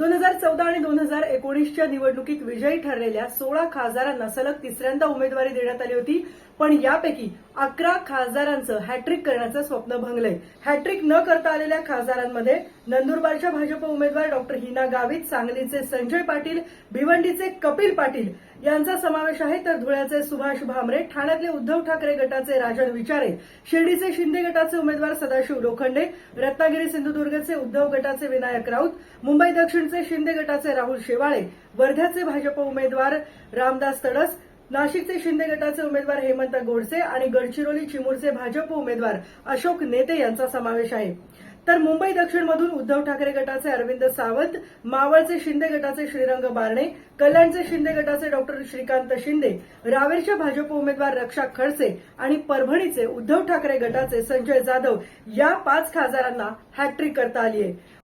दोन हजार चौदा आणि दोन हजार एकोणीसच्या निवडणुकीत विजयी ठरलेल्या सोळा खासदारांना सलग तिसऱ्यांदा उमेदवारी देण्यात आली होती. पण यापैकी अकरा खासदारांचं हॅट्रिक करण्याचं स्वप्न भंगलंय. हॅट्रिक न करता आलेल्या खासदारांमध्ये नंदुरबारच्या भाजप उमेदवार डॉक्टर हिना गावित सांगलीचे संजय पाटील भिवंडीचे कपिल पाटील यांचा समावेश आहे. तर धुळ्याचे सुभाष भामरे ठाण्यातले उद्धव ठाकरे गटाचे राजन विचारे शिर्डीचे शिंदे गटाचे उमेदवार सदाशिव लोखंडे रत्नागिरी सिंधुदुर्गचे उद्धव गटाचे विनायक राऊत मुंबई दक्षिणचे शिंदे गटाचे राहुल शेवाळे वर्ध्याचे भाजप उमेदवार रामदास तडस नाशिकचे शिंदे गटाचे उमेदवार हेमंत गोडसे आणि गडचिरोली चिमूरचे भाजप उमेदवार अशोक नेते यांचा समावेश आहे. तर मुंबई दक्षिणमधून उद्धव ठाकरे गटाचे अरविंद सावंत मावळचे शिंदे गटाचे श्रीरंग बारणे कल्याणचे शिंदे गटाचे डॉक्टर श्रीकांत शिंदे रावेरच्या भाजप उमेदवार रक्षा खडसे आणि परभणीचे उद्धव ठाकरे गटाचे संजय जाधव या पाच खासदारांना हॅट्रिक करता आली आहे.